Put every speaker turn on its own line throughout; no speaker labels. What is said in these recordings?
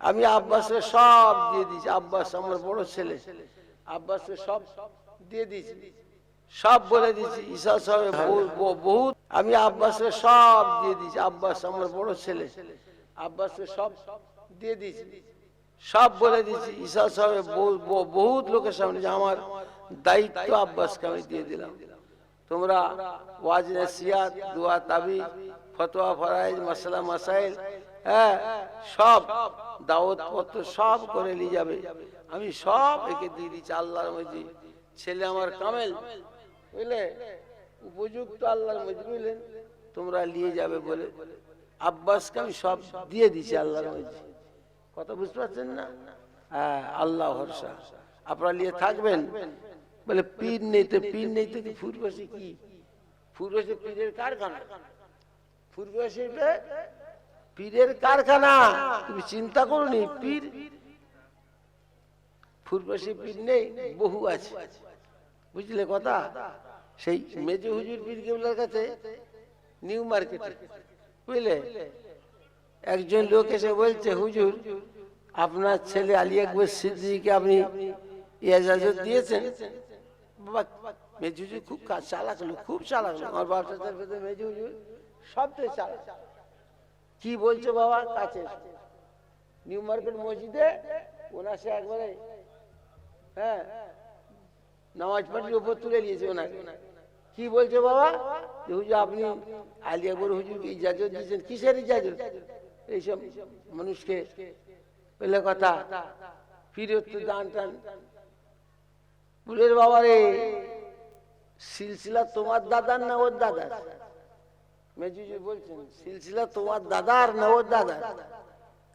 আমি আব্বাসকে সব দিয়ে দিয়েছি। আব্বাস আমার বড় ছেলে। আব্বাসকে সব দিয়ে দিয়েছি। সব বলে দিয়েছি, ঈশা সাহেব বহুত আমি আব্বাসকে সব দিয়ে দিয়েছি। আব্বাস আমার বড় ছেলে। আব্বাসকে সব দিয়ে দিয়েছি। সব বলে দিয়েছি, ঈশা সাহেব বহুত লোকের সামনে যে আমার দায়িত্ব আব্বাসকে আমি দিয়ে দিলাম। তোমরা ওয়াজ নসিয়াত দোয়া তাবি ফতোয়া ফরাইজ মাসালা মাসাইল হ্যাঁ সব দাওয়াত পত্র সব করে নিয়ে যাবে। আমি সব একে দিয়ে দিচ্ছি আল্লাহর মধ্যে। ছেলে আমার কামেল, বুঝলে? উপযুক্ত আল্লাহর মধ্যে বুঝলেন তোমরা নিয়ে যাবে বলে। আব্বাসকে আমি সব দিয়ে দিছি আল্লাহর মধ্যে। কথা বুঝতে পারছেন না? হ্যাঁ আল্লাহ ভরসা। আপনারা নিয়ে থাকবেন। বলে, পীর নেই তো, পীর নেই তো ফুরবাসী কি? ফুরবাসী পীরের কারখানা। ফুরবাসী পীরের কারখানা। তুমি চিন্তা করনি, পীর? ফুরবাসী পীর নেই, বহু আছে। বুঝলে কথা? সেই মেজে হুজুর পীর কেবলার কাছে নিউ মার্কেটে। বুঝলে? একজন লোক এসে বলছে, হুজুর, আপনার ছেলে আলী আকবর সিদ্দিকে আপনি এজাজত দিয়েছেন? মেজু হুজুর খুব চালাক লোক, খুব চালাক লোক। আমার বাচ্চাদের ভেতরে মেজু হুজুর সবটাই চালাক। কি বলছো বাবা? কাছে নিউ মার্কেট মসজিদে ওনার সে একবারে হ্যাঁ নামাজ পাঠিয়ে উপর তুলে নিয়েছে ওনাকে। কি বলছে বাবা? হুজুর, আপনি আলী আকবর হুজুরকে ইজাজত দিয়েছেন। কিসের ইজাজত? এইসব মানুষকে বলে কথা ফিরত দান টান। বুলের বাবা রে সিলসিলা তোমার দাদার না ওর দাদার? মেজুজি বলছেন, সিলসিলা তোমার দাদার না ওর দাদার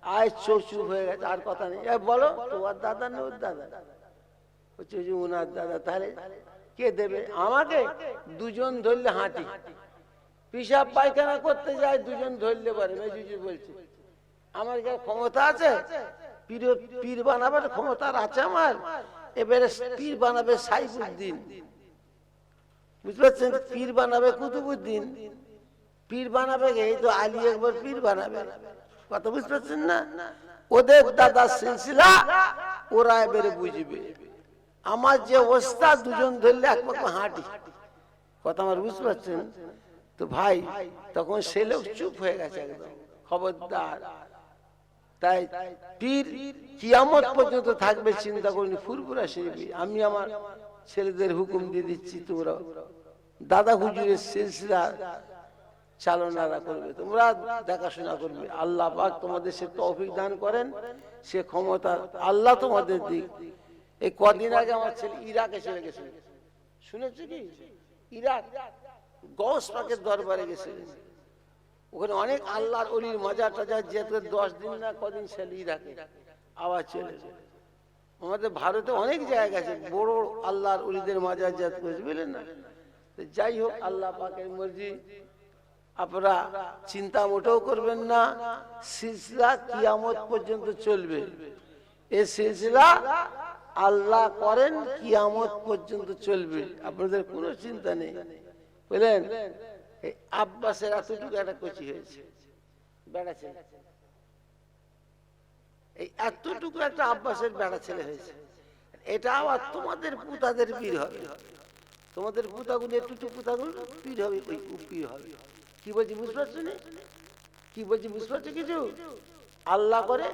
আয় চোখ চুপ হয়ে গেছে, আর কথা নেই। বলো, তোমার দাদা না ওর দাদা? হচ্ছে যে উনার দাদা, তাহলে কে দেবে? আমাকে? দুজন ধরলে হাঁটি। পিসাব পায়খানা করতে যায়, দুজন ধরলে পারে, মেজুজি বলছে। আমার কি ক্ষমতা আছে? পীর বানাবার ক্ষমতা আছে আমার। এবারে পীর বানাবে সাইফুদ্দিন। বুঝতে পারছেন? পীর বানাবে কুতুবুদ্দিন। পীর বানাবে? এই তো আলী একবার পীর বানাবে। কথা বুঝতে পারছেন না? ওদের দাদা সিলসিলা ওরা এবারে বুঝবে। আমার যে অবস্থা, দুজন ধরলে এক পক্ষ হাঁটি। কথা আমার বুঝতে পারছেন? তো ভাই, তখন সে লোক চুপ হয়ে গেছে একদম। খবরদার। তাই পীর কিয়ামত পর্যন্ত থাকবে, চিন্তা করিনি, ফুরফুরা শিল্পী। আমি আমার ছেলেদের হুকুম দিয়ে দিচ্ছি তোমরা। দাদা হুজুরের সিলসিলা চালনারা করবে তোমরা দেখাশোনা করবে। আল্লাহ পাক তোমাদের সে তৌফিক দান করেন সে ক্ষমতা আল্লাহ তোমাদের দিক। এই কদিন আগে আমার ছেলে ইরাকে চলে গেছে। শুনেছো কি? ইরাক গস পাকের দরবারে গেছিলেন ওখানে অনেক আল্লাহর অলির মজা টজা যেতে দশ দিন না কদিন ছেলে ইরাকে। আবার চলে আমাদের ভারতে অনেক জায়গা আছে বড় আল্লাহর অলিদের মজা জাত করেছে বুঝলেন না? যাই হোক আল্লাহ পাকের মর্জি। আপনারা চিন্তা মোটেও করবেন না। সিলসিলা কিয়ামত পর্যন্ত চলবে। এ সিলসিলা আল্লাহ করেন, কিয়ামত পর্যন্ত চলবে। আপনাদের কোনো চিন্তা নেই। বুঝলেন? আব্বাসের এতটুকু একটা কচি হয়েছে। বেড়া ছেলে এই এতটুকু একটা আব্বাসের বেড়া ছেলে হয়েছে। এটা আবার তোমাদের পুতাদের পীর হবে। তোমাদের পুতাগুলো একটু পুতাগুলো পীর হবে, ওই পীর হবে। কি বলছি, বুঝতে পারছ না? কি বলছি, বুঝতে পারছ কিছু? আল্লাহ করে,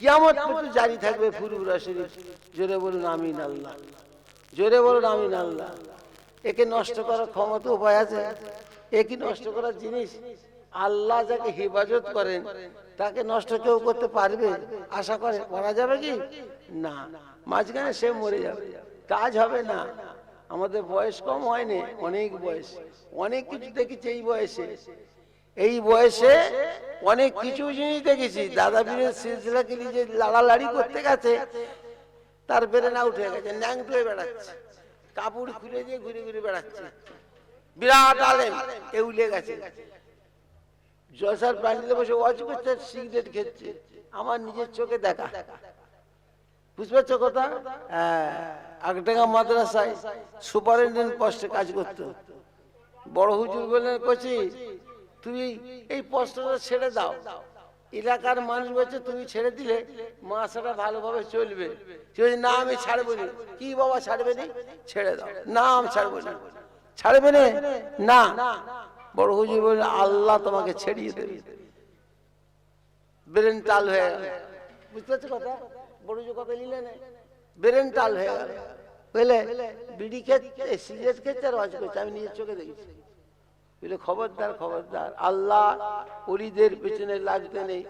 কিয়ামত পর্যন্ত জারি থাকবে ফুরুরা শরীফ। জোরে বলুন, আমিন আল্লাহ। জোরে বলুন, আমিন আল্লাহ। একে নষ্ট করার ক্ষমতা উপায় আছে? একই নষ্ট করার জিনিস? আল্লাহ যাকে হেফাজত করেন, তাকে নষ্ট কেউ করতে পারবে? আশা করে, করা যাবে কি? না। মাঝখানে সে মরে যাবে। কাজ হবে না। আমাদের বয়স কম হয়নি, অনেক বয়স। অনেক কিছু দেখেছি এই বয়সে। এই বয়সে অনেক কিছু জিনিস দেখেছি। দাদা বীরের সিলসিলাকে নিজে লাড়ালাড়ি করতে গেছে, তার বেড়ে না উঠে গেছে, ন্যাং হয়ে বেড়াচ্ছে। কাপড় খুলে দিয়ে ঘুরে ঘুরে বেড়াচ্ছে। বিরাট আলেম এউলে গেছে। জলসার প্যান্ডেলে বসে ওয়াজ করছে সিগারেট খেচ্ছে। আমার নিজের চোখে দেখা। বুঝতে পারছ কথা? হ্যাঁ। আগটাঙ্গা মাদ্রাসায় সুপারিনটেন্ডেন্ট পোস্টে কাজ করতো। বড় হুজুর বললেন, কচি, তুমি এই পোস্টটা ছেড়ে দাও। এলাকার মানুষ বলছে, তুমি ছেড়ে দিলে মাছটা ভালোভাবে চলবে। না, আমি ছাড়বো না। কি বাবা, ছাড়বে না? ছেড়ে দাও। না, আমি ছাড়বো না। ছাড়বে না? বড় হুজুর বললেন, আল্লাহ তোমাকে ছেড়িয়ে দেবে। ব্রেন টাল হয়ে গেল। বুঝতে পারছ কথা? বড় হুজুর কথা নিলে না ব্রেন টাল হয়ে গেল। বুঝলে বিড়ি খেতে সিগারেট খেতে ওয়াজ করছে আমি নিজের চোখে দেখেছি। বুঝলে খবরদার খবরদার, আল্লাহ অলিদের পেছনে লাগতে নেই।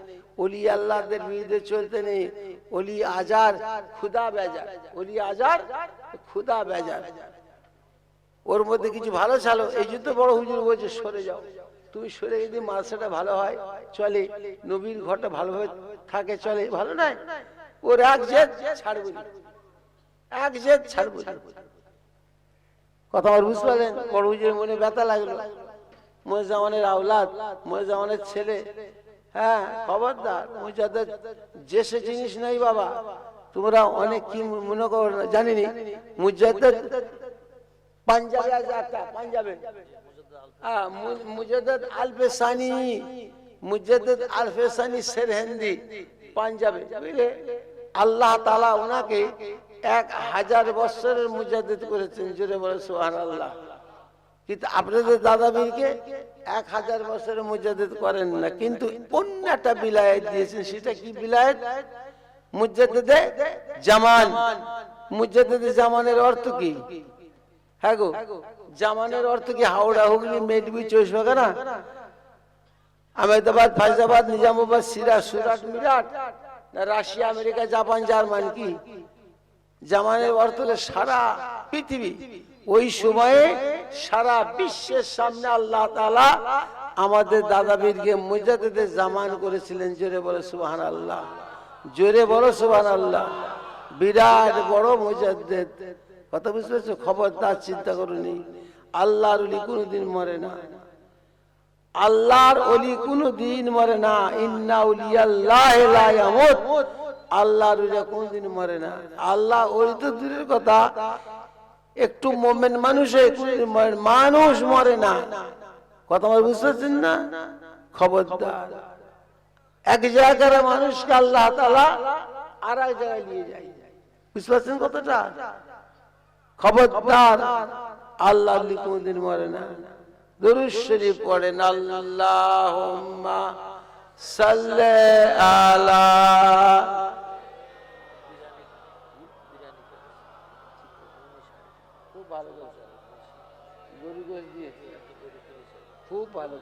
অলি আল্লাহদের বিরুদ্ধে চলতে নেই। অলি আজার বেজার। অলি আজার বেজার। ওর মধ্যে কিছু ভালো ছালো। এই জন্য বড় হুজুর বলছে, সরে যাও। তুমি সরে যদি মালসাটা ভালো হয়, চলে। নবীর ঘরটা ভালোভাবে থাকে, চলে। ভালো নয়? ওর এক জেদ, ছাড়বে। কথা বুঝতে পারলেন? বড় মনে ব্যথা লাগল। মজামানের আওলাদ মজামানের ছেলে। হ্যাঁ খবরদার। মুজাদের যে সে জিনিস নাই বাবা, তোমরা অনেক কি মনে করো জানিনি? পাঞ্জাবে হ্যাঁ আলফেসানি পাঞ্জাবে। আল্লাহ তালা ওনাকে এক হাজার বছরের মুজাদ্দেদ করেছেন, জোরে বলে সোহান আল্লাহ কিন্তু আপনাদের দাদা বীরকে এক হাজার বছরের মুজাদ্দেদ করেন না, কিন্তু অন্য একটা বিলায়ত দিয়েছেন, সেটা কি বিলায়ত? মুজাদ্দেদে জামান। মুজাদ্দেদে জামানের অর্থ কি? হ্যাঁ গো, জামানের অর্থ কি হাওড়া, হুগলি মেডবি চৌষ বাগানা আহমেদাবাদ ফাইজাবাদ নিজামাবাদ সিরা Surat, Meerut? Russia, America, Japan, German কি? জামানের অর্থ হলো সারা পৃথিবী ওই সময়ে সারা বিশ্বের সামনে আল্লাহ তাআলা আমাদের দাদা বীরকে মুজাদ্দেদে জামান করেছিলেন জোরে বলে সুবহান আল্লাহ জোরে বলো সুবহান আল্লাহ বিরাট বড় মুজাদ্দেদ। কথা বুঝতে পারছ? খবরদার চিন্তা করুনি। আল্লাহর উলি কোনোদিন মরে না। আল্লাহর অলি কোনো দিন মরে না। ইন্না উলিয়াল্লাহ আল্লাহর উলিয়া কোনদিন মরে না? আল্লাহ ওলি তো দূরের কথা। একটু মোমেন মানুষে মানুষ মরে না। কথা আমার বুঝতে পারছেন না? খবরদার। এক জায়গার মানুষকে আল্লাহ তাআলা আর এক জায়গায় নিয়ে যায়। বুঝতে পারছেন কথাটা? খবরদার। আল্লাহ আল্লি কোনদিন মরে না। দরুদ শরীফ পড়েন, আল্লাহুম্মা সাল্লি আলা খুব ভালো করছে গরু গোশ দিয়েছে খুব ভালো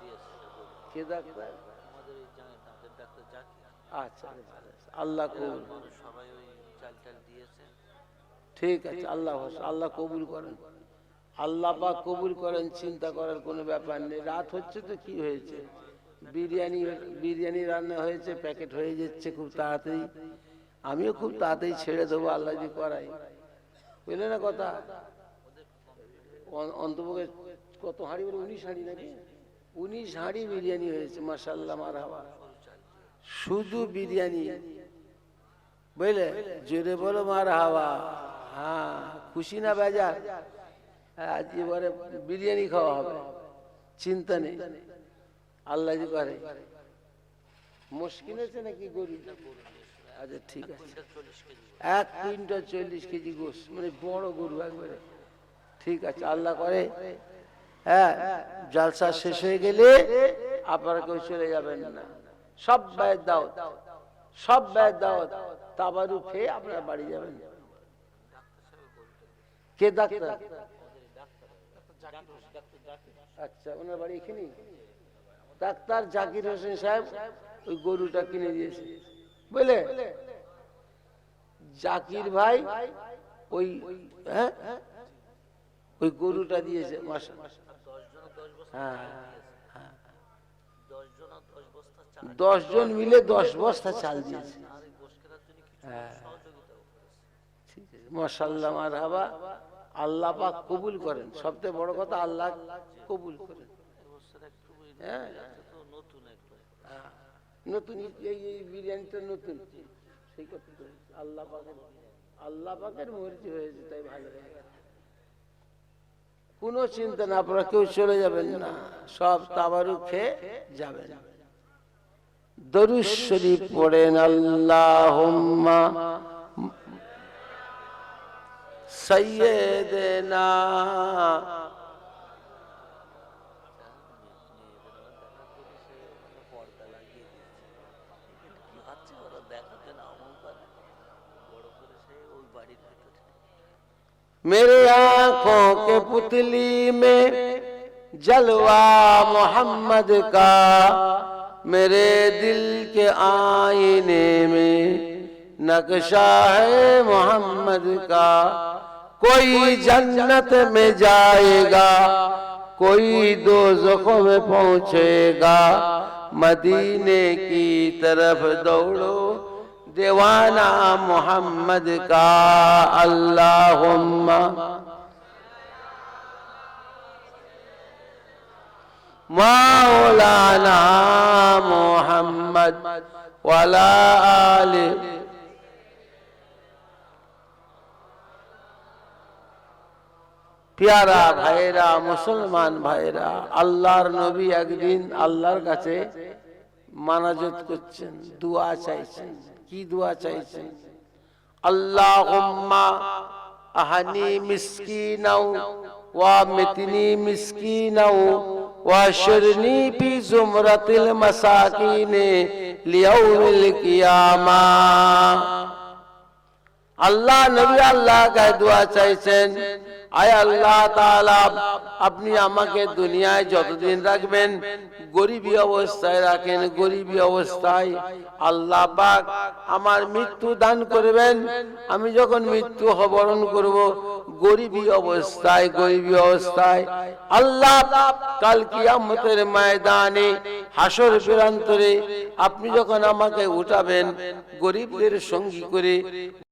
দিয়েছে
কে ডাক্তার?
আমাদের ডাক্তার জাকির
আচ্ছা আল্লাহ কবুল
সবাই ওই চাল টাল দিয়েছে।
ঠিক আছে আল্লাহ আল্লাহ কবুল করেন। আল্লাহ পাক কবুল করেন চিন্তা করার কোনো ব্যাপার নেই। রাত হচ্ছে তো কি হয়েছে? বিরিয়ানি বিরিয়ানি রান্না হয়েছে প্যাকেট হয়ে যাচ্ছে খুব তাড়াতাড়ি। আমিও খুব তাড়াতাড়ি ছেড়ে দেবো আল্লাহ যদি করাই বুঝলে না কথা? অন্তপক্ষে কত হাঁড়ি বলে? উনিশ হাঁড়ি নাকি? উনিশ হাঁড়ি বিরিয়ানি হয়েছে মাসাল্লাহ মার হাওয়া শুধু বিরিয়ানি। বুঝলে? জোরে বলো মার হাওয়া হ্যাঁ খুশি না বেজার? আজ এবারে বিরিয়ানি খাওয়া হবে। চিন্তা নেই। আল্লাহ যে করে। মুশকিল আছে নাকি গরু? আচ্ছা ঠিক আছে। এক কুইন্টাল চল্লিশ কেজি গোস মানে বড় গরু একবারে। ঠিক আছে, আল্লাহ করে। হ্যাঁ জালসা শেষ হয়ে গেলে আপনারা কেউ চলে যাবেন না। সব ব্যয়ের দাওয়াত। সব ব্যয়ের দাওয়াত। তাবারু খেয়ে আপনারা বাড়ি যাবেন। কে ডাক্তার? আচ্ছা ওনার বাড়ি এখানেই? ডাক্তার জাকির হোসেন সাহেব ওই গরুটা কিনে দিয়েছে। বুঝলে জাকির ভাই ওই হ্যাঁ ওই গরুটা দিয়েছে মাসা।
আর দশ
জন মিলে দশ বস্তা চাল দিয়েছে। হ্যাঁ। মশাল্লাহ মার হাবা আল্লাহ পাক কবুল করেন। সবচেয়ে বড় কথা আল্লাহ কবুল করেন। হ্যাঁ।
নতুন
হ্যাঁ। এই বিরিয়ানিটা নতুন। সেই কথা আল্লাহ পাকের আল্লাহ পাকের মর্জি হয়েছে, তাই ভালো হয়ে গেছে। কোনো চিন্তা না আপনারা কেউ চলে যাবেন না, সব তাবারু খেয়ে যাবেন। দরুদ শরীফ পড়েন
ওরা দেখাতে না বাড়ির ভেতরে
میرے آنکھوں کے پتلی میں جلوہ محمد کا، میرے دل کے آئینے میں نقشہ ہے محمد کا۔ کوئی جنت میں جائے گا، کوئی دو میں پہنچے گا۔ مدینے کی طرف دوڑو دیوانا محمد کا اللہم مولانا محمد ولا آل পেয়ারা ভাইরা মুসলমান ভাইরা আল্লাহর নবী একদিন আল্লাহর কাছে মানাজত করছেন, দোয়া চাইছেন। কি দোয়া চাইছে? আল্লাহুম্মা আহানি মিসকিনাও ওয়া মিতনি মিসকিনাও ওয়া শিরনি ফি জুমরাতিল মাসাকিনে লিয়াউমিল কিয়ামা। আল্লাহ নবী আল্লাহ কাছে দোয়া চাইছেন। আয় আল্লাহ তাআলা আপনি আমাকে দুনিয়ায় যতদিন রাখবেন গরিবী অবস্থায় রাখেন গরিবী অবস্থায় আল্লাহ পাক আমার মৃত্যু দান করবেন। আমি যখন মৃত্যু বরণ করব গরিবী অবস্থায় গরিবী অবস্থায় আল্লাহ কাল কিয়ামতের ময়দানে হাসর প্রান্তরে আপনি যখন আমাকে উঠাবেন গরিবদের সঙ্গী করে